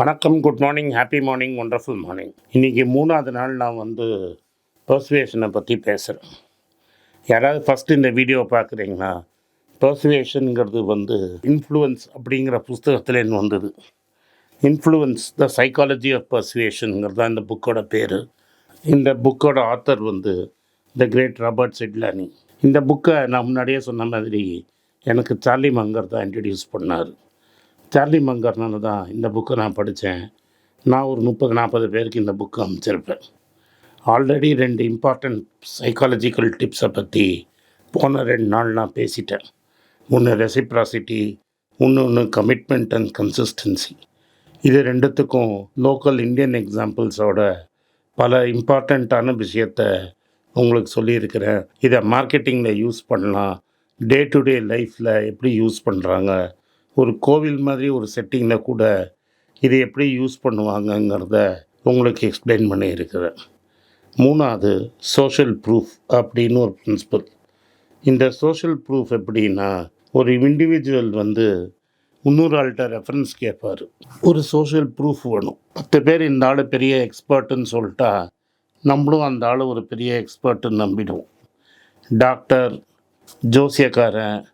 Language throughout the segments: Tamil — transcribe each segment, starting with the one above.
வணக்கம் good morning happy morning wonderful morning இன்றைக்கி மூணாவது நாள் நான் வந்து பர்சுவேஷனை பற்றி பேசுகிறேன் யாராவது ஃபஸ்ட்டு இந்த வீடியோ பார்க்குறீங்கன்னா பர்சுவேஷனுங்கிறது வந்து இன்ஃப்ளூயன்ஸ் அப்படிங்கிற புஸ்தகத்துலேருந்து வந்தது. இன்ஃப்ளூயன்ஸ் த சைக்காலஜி ஆஃப் பர்சுவேஷனுங்கிறது தான் இந்த புக்கோட பேர். இந்த புக்கோட ஆத்தர் வந்து த கிரேட் ராபர்ட் செட்லானி இந்த புக்கை நான் முன்னாடியே சொன்ன மாதிரி எனக்கு சார்லி மங்கர் தான் இன்ட்ரடியூஸ் பண்ணார். சார்லி மங்கர்னால தான் இந்த புக்கை நான் படித்தேன். நான் ஒரு முப்பது நாற்பது பேருக்கு இந்த புக்கு அமைச்சிருப்பேன் ஆல்ரெடி ரெண்டு இம்பார்ட்டண்ட் சைக்காலஜிக்கல் டிப்ஸை பற்றி போன ரெண்டு நாள் நான் பேசிட்டேன். ஒன்று ரெசிப்ராசிட்டி இன்னொன்று கமிட்மெண்ட் அண்ட் கன்சிஸ்டன்சி இது ரெண்டுத்துக்கும் லோக்கல் இந்தியன் எக்ஸாம்பிள்ஸோட பல இம்பார்ட்டண்ட்டான விஷயத்த உங்களுக்கு சொல்லியிருக்கிறேன். இதை மார்க்கெட்டிங்கில் யூஸ் பண்ணலாம். டே டு டே லைஃப்பில் எப்படி யூஸ் பண்ணுறாங்க ஒரு கோவில் மாதிரி ஒரு செட்டிங்கில் கூட இதை எப்படி யூஸ் பண்ணுவாங்கங்கிறத உங்களுக்கு எக்ஸ்பிளைன் பண்ணியிருக்கிறேன். மூணாவது சோஷியல் ப்ரூஃப் அப்படின்னு ஒரு பிரின்சிபல் இந்த சோஷியல் ப்ரூஃப் எப்படின்னா ஒரு இண்டிவிஜுவல் வந்து இன்னொரு ஆள்கிட்ட ரெஃபரன்ஸ் கேட்பார். ஒரு சோஷியல் ப்ரூஃப் வேணும். பத்து பேர் இந்த ஆள் பெரிய எக்ஸ்பர்ட்டுன்னு சொல்லிட்டா நம்மளும் அந்த ஆள் ஒரு பெரிய எக்ஸ்பர்ட்டுன்னு நம்பிடுவோம். டாக்டர் ஜோசியக்காரன்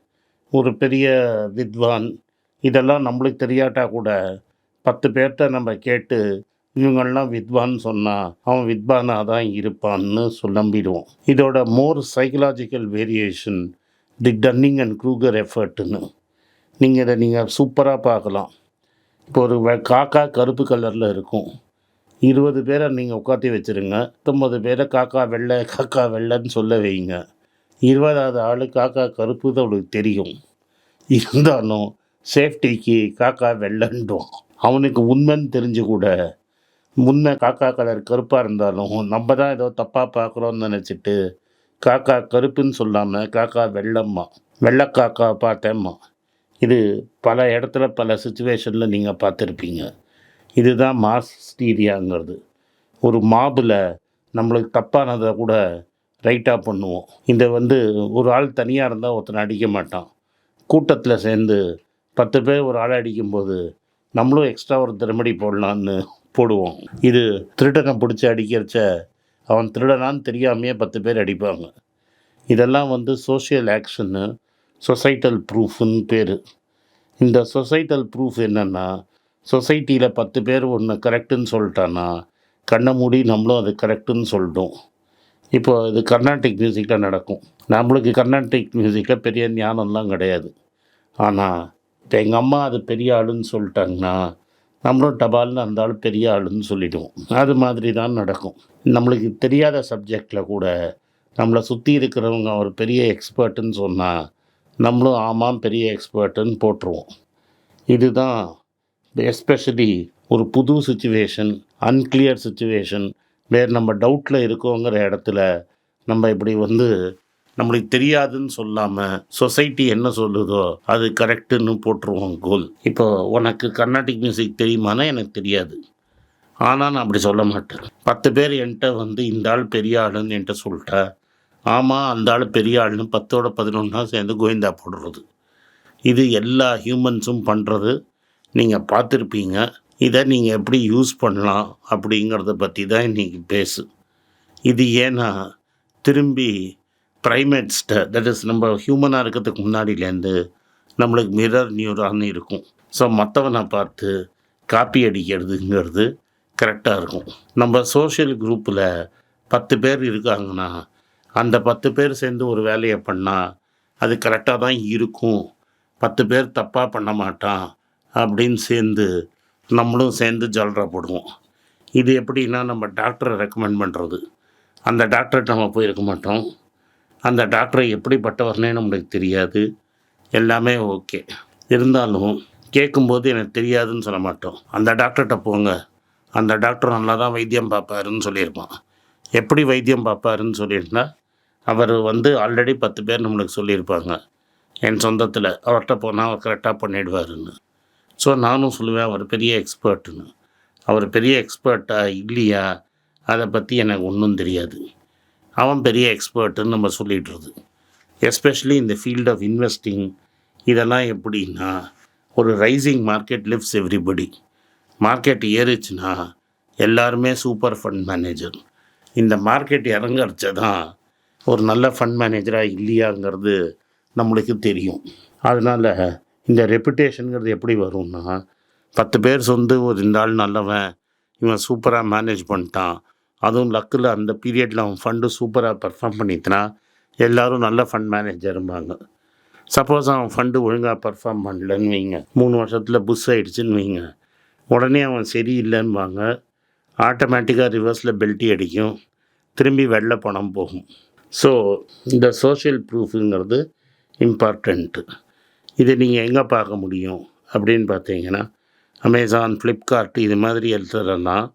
ஒரு பெரிய வித்வான் இதெல்லாம் நம்மளுக்கு தெரியாட்டா கூட பத்து பேர்கிட்ட நம்ம கேட்டு இவங்கள்லாம் வித்வான் சொன்னால் அவன் வித்வானாக தான் இருப்பான்னு சொல் நம்பிடுவோம் இதோட more psychological variation the Dunning and Kruger எஃபர்ட்டுன்னு நீங்கள் இதை நீங்கள் சூப்பராக பார்க்கலாம். இப்போ ஒரு வ- காக்கா கருப்பு கலரில் இருக்கும். இருபது பேரை நீங்கள் உட்காத்தி வச்சுருங்க. பத்தொம்பது பேரை காக்கா வெள்ளை காக்கா வெள்ளைன்னு சொல்ல வைங்க. இருபதாவது ஆள் காக்கா கருப்பு தான் அவளுக்கு தெரியும். இருந்தாலும் சேஃப்டிக்கு காக்கா வெள்ளைன்றும். அவனுக்கு உண்மைன்னு தெரிஞ்சு கூட முன்ன காக்கா கலர் கருப்பாக இருந்தாலும் நம்ம தான் ஏதோ தப்பாக பார்க்குறோன்னு நினச்சிட்டு காக்கா கருப்புன்னு சொல்லாமல் காக்கா வெள்ளம்மா வெள்ளை காக்கா பார்த்தேம்மா. இது பல இடத்துல பல சுச்சுவேஷனில் நீங்கள் பார்த்துருப்பீங்க. இதுதான் மாஸ் ரீதியாங்கிறது ஒரு மாபில் நம்மளுக்கு தப்பானதை கூட ரைட்டாக பண்ணுவோம். இந்த வந்து ஒரு ஆள் தனியாக இருந்தால் ஒருத்தனை அடிக்க மாட்டான். கூட்டத்தில் சேர்ந்து பத்து பேர் ஒரு ஆளை அடிக்கும்போது நம்மளும் எக்ஸ்ட்ரா ஒரு திறமடி போடலான்னு போடுவோம். இது திருடனை பிடிச்சி அடிக்கிறச்ச அவன் திருடனான்னு தெரியாமையே பத்து பேர் அடிப்பாங்க. இதெல்லாம் வந்து சோஷியல் ஆக்ஷன்னு சொசைட்டல் ப்ரூஃப்னு பேர். இந்த சொசைட்டல் ப்ரூஃப் என்னென்னா சொசைட்டியில் பத்து பேர் ஒன்று கரெக்டுன்னு சொல்லிட்டான்னா கண்ணை மூடி நம்மளும் அது கரெக்டுன்னு சொல்லிட்டோம் இப்போ இது கர்நாடிக் மியூசிக்கில் நடக்கும். நம்மளுக்கு கர்நாடிக் மியூசிக்கில் பெரிய ஞானம்லாம் கிடையாது. ஆனால் எங்கள் அம்மா அது பெரிய ஆளுன்னு சொல்லிட்டாங்கன்னா நம்மளும் டபால்னு அந்த ஆள் பெரிய ஆளுன்னு சொல்லிடுவோம். அது மாதிரி தான் நடக்கும். நம்மளுக்கு தெரியாத சப்ஜெக்டில் கூட நம்மளை சுற்றி இருக்கிறவங்க ஒரு பெரிய எக்ஸ்பர்ட்டுன்னு சொன்னால் நம்மளும் ஆமாம் பெரிய எக்ஸ்பர்ட்டுன்னு போட்டுருவோம். இதுதான் எஸ்பெஷலி ஒரு புது சுச்சுவேஷன் அன்கிளியர் சுச்சுவேஷன் வேறு நம்ம டவுட்டில் இருக்கோங்கிற இடத்துல நம்ம இப்படி வந்து நம்மளுக்கு தெரியாதுன்னு சொல்லாமல் சொசைட்டி என்ன சொல்லுதோ அது கரெக்டுன்னு போட்டுருவோம் கோல். இப்போ உனக்கு கர்நாடிக் மியூசிக் தெரியுமானா எனக்கு தெரியாது. ஆனால் நான் அப்படி சொல்ல மாட்டேன். பத்து பேர் என்கிட்ட வந்து இந்த ஆள் பெரிய ஆளுன்னு என்கிட்ட சொல்லிட்டா ஆமாம் அந்த ஆள் பெரிய ஆளுன்னு பத்தோட பதினொன்றா சேர்ந்து கோவிந்தா போடுறது. இது எல்லா ஹியூமன்ஸும் பண்ணுறது நீங்கள் பார்த்துருப்பீங்க. இதை நீங்கள் எப்படி யூஸ் பண்ணலாம் அப்படிங்கிறத பற்றி தான் இன்றைக்கி பேசு. இது ஏன்னா திரும்பி ப்ரைமேட்ஸ்கிட்ட தட் இஸ் நம்ம ஹியூமனாக இருக்கிறதுக்கு முன்னாடியிலேருந்து நம்மளுக்கு மிரர் நியூரான் இருக்கும். ஸோ மற்றவனை பார்த்து காப்பி அடிக்கிறதுங்கிறது கரெக்டாக இருக்கும். நம்ம சோஷியல் குரூப்பில் பத்து பேர் இருக்காங்கன்னா அந்த பத்து பேர் சேர்ந்து ஒரு வேலையை பண்ணால் அது கரெக்டாக தான் இருக்கும். பத்து பேர் தப்பாக பண்ண மாட்டான் அப்படின்னு சேர்ந்து நம்மளும் சேர்ந்து ஜல்ரா போடுவோம் இது எப்படின்னா நம்ம டாக்டரை ரெக்கமெண்ட் பண்ணுறது அந்த டாக்டர்கிட்ட நம்ம போயிருக்க மாட்டோம். அந்த டாக்டரை எப்படிப்பட்டவர்னே நம்மளுக்கு தெரியாது. எல்லாமே ஓகே. இருந்தாலும் கேட்கும்போது எனக்கு தெரியாதுன்னு சொல்ல மாட்டோம். அந்த டாக்டர்கிட்ட போங்க. அந்த டாக்டர் நல்லா தான் வைத்தியம் பார்ப்பாருன்னு சொல்லியிருப்பான். எப்படி வைத்தியம் பார்ப்பாருன்னு சொல்லியிருந்தா அவர் வந்து ஆல்ரெடி பத்து பேர் நம்மளுக்கு சொல்லியிருப்பாங்க. என் சொந்தத்தில் அவர்கிட்ட போனால் அவர் கரெக்டாக பண்ணிடுவாருன்னு. ஸோ நானும் சொல்லுவேன் அவர் பெரிய எக்ஸ்பர்ட்டுன்னு அவர் பெரிய எக்ஸ்பர்ட்டா இல்லையா? அதை பற்றி எனக்கு ஒன்றும் தெரியாது. அவன் பெரிய எக்ஸ்பர்ட்டுன்னு நம்ம சொல்லிகிட்ருது எஸ்பெஷலி இந்த ஃபீல்ட் ஆஃப் இன்வெஸ்டிங் இதெல்லாம் எப்படின்னா ஒரு rising market lives everybody market ஏறிச்சுன்னா எல்லாருமே சூப்பர் ஃபண்ட் மேனேஜர் இந்த மார்க்கெட் இறங்கறச்ச தான் ஒரு நல்ல ஃபண்ட் மேனேஜராக இல்லையாங்கிறது நம்மளுக்கு தெரியும். அதனால் இந்த ரெப்புடேஷனுங்கிறது எப்படி வரும்னா பத்து பேர் சொந்து ஒரு இந்த ஆள் நல்லவன் இவன் சூப்பராக மேனேஜ் பண்ணிட்டான். அதுவும் லக்கில் அந்த பீரியடில் அவன் ஃபண்டு சூப்பராக பர்ஃபார்ம் பண்ணிட்டுனா எல்லாரும் நல்ல ஃபண்ட் மேனேஜரும்பாங்க சப்போஸ் அவன் ஃபண்டு ஒழுங்காக பர்ஃபார்ம் பண்ணலன்னு வைங்க. மூணு வருஷத்தில் புஷ் ஆகிடுச்சின்னு வைங்க. உடனே அவன் சரியில்லைன்னுவாங்க ஆட்டோமேட்டிக்காக ரிவர்ஸில் பெல்ட்டி அடிக்கும். திரும்பி வெள்ளை பணம் போகும். ஸோ இந்த சோஷியல் ப்ரூஃபுங்கிறது இம்பார்ட்டண்ட்டு இதை நீங்கள் எங்கே பார்க்க முடியும்? அப்படின்னு பார்த்தீங்கன்னா அமேசான் ஃப்ளிப்கார்ட் இது மாதிரி எழுதுறதுலாம்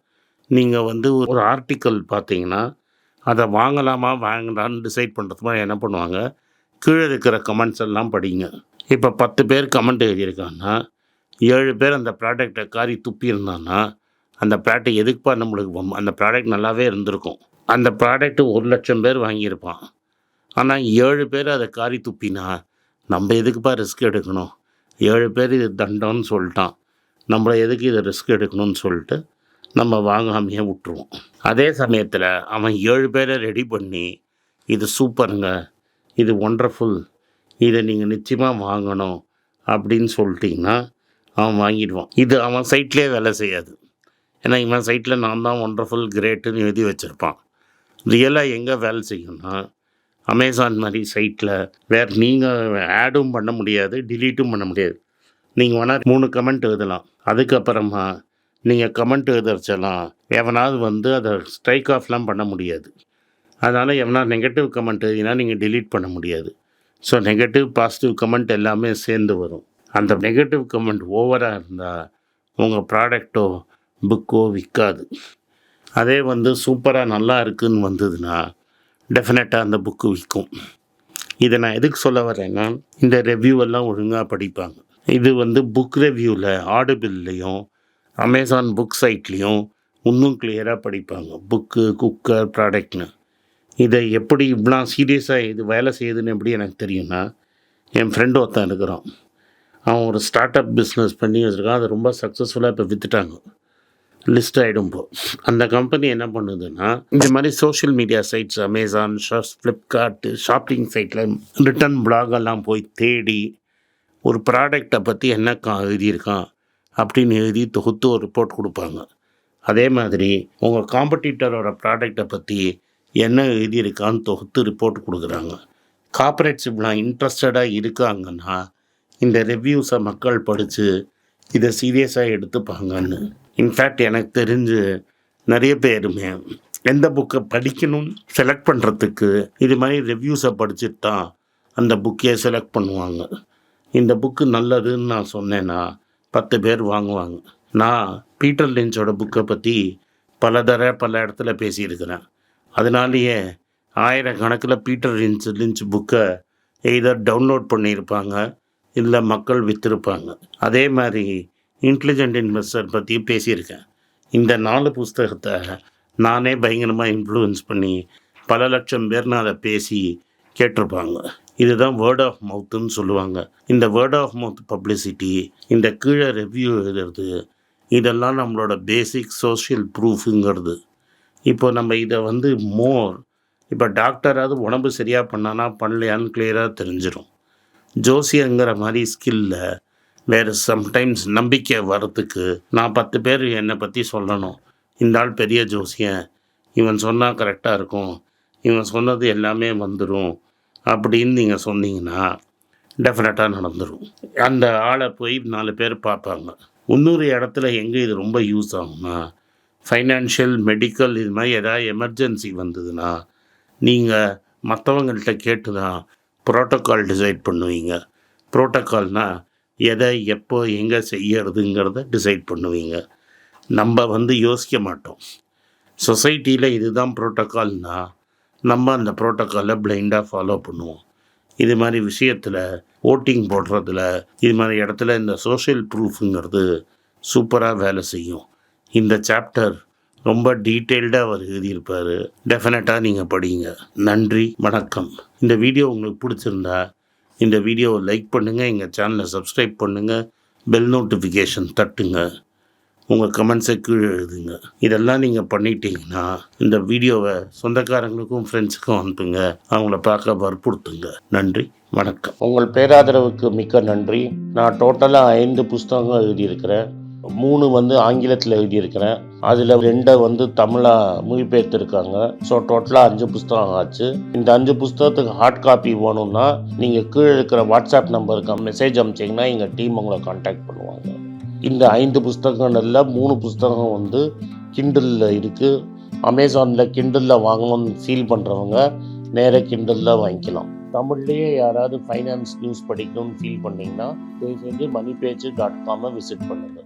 நீங்கள் வந்து ஒரு ஆர்டிக்கல் பார்த்தீங்கன்னா அதை வாங்கலாமா வாங்கலான்னு டிசைட் பண்ணுறதுமா என்ன பண்ணுவாங்க? கீழே இருக்கிற கமெண்ட்ஸ் எல்லாம் படிங்க. இப்போ பத்து பேர் கமெண்ட் எழுதியிருக்காங்கன்னா ஏழு பேர் அந்த ப்ராடக்டை காரி துப்பியிருந்தான்னா அந்த ப்ராடக்ட் எதுக்குப்பா நம்மளுக்கு வம்- அந்த ப்ராடக்ட் நல்லாவே இருந்திருக்கும். அந்த ப்ராடக்ட்டு ஒரு லட்சம் பேர் வாங்கியிருப்பான். ஆனால் ஏழு பேர் அதை காரி துப்பினா நம்ம எதுக்குப்பா ரிஸ்க் எடுக்கணும்? ஏழு பேர் இது தண்டம்னு சொல்லிட்டான். நம்மளை எதுக்கு இதை ரிஸ்க் எடுக்கணும்னு சொல்லிட்டு நம்ம வாங்காமையே விட்டுருவோம். அதே சமயத்தில் அவன் ஏழு பேரை ரெடி பண்ணி இது சூப்பருங்க இது ஒண்டர்ஃபுல் இதை நீங்கள் நிச்சயமாக வாங்கணும் அப்படின்னு சொல்லிட்டிங்கன்னா அவன் வாங்கிடுவான். இது அவன் சைட்லேயே வேலை செய்யாது. ஏன்னா இவன் சைட்டில் நான் தான் ஒண்டர்ஃபுல் கிரேட்டுன்னு எழுதி வச்சுருப்பான். ரியலாக எங்கே வேலை செய்யும்னா அமேசான் மாதிரி சைட்டில் வேறு நீங்கள் ஆடும் பண்ண முடியாது டிலீட்டும் பண்ண முடியாது. நீங்கள் வேணால் மூணு கமெண்ட் எழுதலாம். அதுக்கப்புறமா நீங்கள் கமெண்ட் எழுதுறச்செல்லாம் எவனாவது வந்து அதை ஸ்ட்ரைக் ஆஃப்லாம் பண்ண முடியாது. அதனால் எவனா நெகட்டிவ் கமெண்ட் எழுதினா நீங்கள் டிலீட் பண்ண முடியாது. ஸோ நெகட்டிவ் பாசிட்டிவ் கமெண்ட் எல்லாமே சேர்ந்து வரும். அந்த நெகட்டிவ் கமெண்ட் ஓவராக இருந்தால் உங்கள் ப்ராடக்டோ புக்கோ விற்காது அதே வந்து சூப்பராக நல்லா இருக்குதுன்னு வந்ததுன்னா டெஃபினட்டாக அந்த புக்கு விற்கும் இதை நான் எதுக்கு சொல்ல வரேன்னா இந்த review எல்லாம் ஒழுங்காக படிப்பாங்க. இது வந்து புக் ரிவ்யூவில் ஆடுபில்லையும் அமேசான் புக் சைட்லேயும் இன்னும் கிளியராக படிப்பாங்க. புக்கு குக்கர் ப்ராடக்ட்னு இதை எப்படி இவ்வளோ சீரியஸாக இது வேலை செய்யுதுன்னு எப்படி எனக்கு தெரியும்னா என் ஃப்ரெண்டு ஒருத்தன் இருக்கிறான். அவன் ஒரு ஸ்டார்ட் அப் பிஸ்னஸ் பண்ணி வச்சுருக்கான். அது ரொம்ப சக்ஸஸ்ஃபுல்லாக இப்போ விற்றுட்டாங்க லிஸ்ட் ஆகிடும் இப்போ. அந்த கம்பெனி என்ன பண்ணுதுன்னா இந்த மாதிரி social media sites Amazon shops Flipkart shopping சைட்டில் ரிட்டன் பிளாக் எல்லாம் போய் தேடி ஒரு ப்ராடக்டை பற்றி என்ன கா எழுதியிருக்கான்? அப்படின்னு எழுதி தொகுத்து ஒரு ரிப்போர்ட் கொடுப்பாங்க. அதே மாதிரி உங்கள் காம்படிட்டரோட ப்ராடக்டை பற்றி என்ன எழுதியிருக்கான்னு தொகுத்து ரிப்போர்ட் கொடுக்குறாங்க. கார்பரேட்ஸ் இப்படிலாம் இன்ட்ரெஸ்டடாக இருக்காங்கன்னா இந்த ரிவ்யூஸை மக்கள் படித்து இதை சீரியஸாக எடுத்துப்பாங்கன்னு. இன்ஃபேக்ட் எனக்கு தெரிஞ்சு நிறைய பேருமே எந்த புக்கை படிக்கணும்னு செலக்ட் பண்ணுறதுக்கு இது மாதிரி ரிவ்யூஸை படிச்சுட்டு தான் அந்த புக்கையே செலக்ட் பண்ணுவாங்க. இந்த புக்கு நல்லதுன்னு நான் சொன்னேன்னா பத்து பேர் வாங்குவாங்க. நான் பீட்டர் லின்ச்சோட புக்கை பற்றி பல தர பல இடத்துல பேசியிருக்கிறேன். அதனாலேயே ஆயிரக்கணக்கில் பீட்டர் லின்ச் லின்ச் புக்கை எய்தர் டவுன்லோட் பண்ணியிருப்பாங்க இல்லை மக்கள் விற்றுருப்பாங்க அதே மாதிரி இன்டெலிஜென்ட் இன்வெஸ்டர் பற்றி பேசியிருக்கேன். இந்த நாலு புஸ்தகத்தை நானே பயங்கரமாக இன்ஃப்ளூயன்ஸ் பண்ணி பல லட்சம் பேர் நான் அதை பேசி கேட்டிருப்பாங்க. இதுதான் வேர்ட் ஆஃப் மவுத்துன்னு சொல்லுவாங்க. இந்த வேர்ட் ஆஃப் மவுத் பப்ளிசிட்டி இந்த கீழே ரிவ்யூ எழுதுறது இதெல்லாம் நம்மளோட பேசிக் சோஷியல் ப்ரூஃபுங்கிறது இப்போ நம்ம இதை வந்து மோர் இப்போ டாக்டராவது உடம்பு சரியாக பண்ணானா பண்ணலையான்னு கிளியராக தெரிஞ்சிடும் ஜோசியங்கிற மாதிரி ஸ்கில்ல வேறு சம்டைம்ஸ் நம்பிக்கை வர்றதுக்கு நான் பத்து பேர் என்னை பற்றி சொல்லணும். இந்த ஆள் பெரிய ஜோசியன் இவன் சொன்னால் கரெக்டாக இருக்கும். இவன் சொன்னது எல்லாமே வந்துடும் அப்படின்னு நீங்கள் சொன்னீங்கன்னா டெஃபினட்டாக நடந்துடும் அந்த ஆளை போய் நாலு பேர் பார்ப்பாங்க. இன்னொரு இடத்துல எங்கே இது ரொம்ப யூஸ் ஆகும்னா ஃபைனான்ஷியல் மெடிக்கல் இது மாதிரி ஏதாவது எமர்ஜென்சி வந்ததுன்னா நீங்கள் மற்றவங்கள்ட்ட கேட்டு தான் ப்ரோட்டோக்கால் டிசைட் பண்ணுவீங்க. ப்ரோட்டோக்கால்னால் எதை எப்போ எங்கே செய்யறதுங்கிறத டிசைட் பண்ணுவீங்க. நம்ம வந்து யோசிக்க மாட்டோம். சொசைட்டியில் இதுதான் ப்ரோட்டோக்கால்னால் நம்ம அந்த ப்ரோட்டோக்காலை பிளைண்டாக ஃபாலோ பண்ணுவோம். இது மாதிரி விஷயத்தில் ஓட்டிங் போடுறதுல இது மாதிரி இடத்துல இந்த சோஷியல் ப்ரூஃபுங்கிறது சூப்பராக வேலை செய்யும். இந்த சாப்டர் ரொம்ப டீட்டெயில்டாக அவர் எழுதியிருப்பார். டெஃபினட்டாக நீங்கள் படிங்க. நன்றி வணக்கம். இந்த வீடியோ உங்களுக்கு பிடிச்சிருந்தா இந்த வீடியோவை லைக் பண்ணுங்கள் எங்கள் சேனலை சப்ஸ்கிரைப் பண்ணுங்கள் பெல் நோட்டிஃபிகேஷன் தட்டுங்க. உங்கள் கமெண்ட்ஸை கீழே எழுதுங்க. இதெல்லாம் நீங்கள் பண்ணிட்டீங்கன்னா இந்த வீடியோவை சொந்தக்காரங்களுக்கும் ஃப்ரெண்ட்ஸுக்கும் அனுப்புங்க. அவங்கள பார்க்க வற்புறுத்துங்க. நன்றி வணக்கம். உங்கள் பேராதரவுக்கு மிக்க நன்றி. நான் டோட்டலாக ஐந்து புஸ்தகங்கள் எழுதியிருக்கிறேன். மூணு வந்து ஆங்கிலத்தில் எழுதியிருக்கிறேன். அதில் ரெண்டை வந்து தமிழாக மொழிபெயர்த்துருக்காங்க. ஸோ டோட்டலாக அஞ்சு புஸ்தகம் ஆச்சு. இந்த அஞ்சு புஸ்தகத்துக்கு ஹார்ட் காப்பி வேணும்னா நீங்கள் கீழே இருக்கிற வாட்ஸ்அப் நம்பருக்கு மெசேஜ் அனுப்பிச்சிங்கன்னா எங்கள் டீம் உங்களை காண்டாக்ட் பண்ணுவாங்க. இந்த ஐந்து புஸ்தகங்களில் மூணு புஸ்தகம் வந்து கிண்டலில் இருக்குது அமேசானில் கிண்டலில் வாங்கணும்னு ஃபீல் பண்ணுறவங்க நேராக கிண்டலில் வாங்கிக்கலாம். தமிழ்லேயே யாராவது ஃபைனான்ஸ் நியூஸ் படிக்கணும்னு ஃபீல் பண்ணிங்கன்னா தயவுசெஞ்சு மணி பேஜ் டாட் காமை விசிட் பண்ணுங்கள்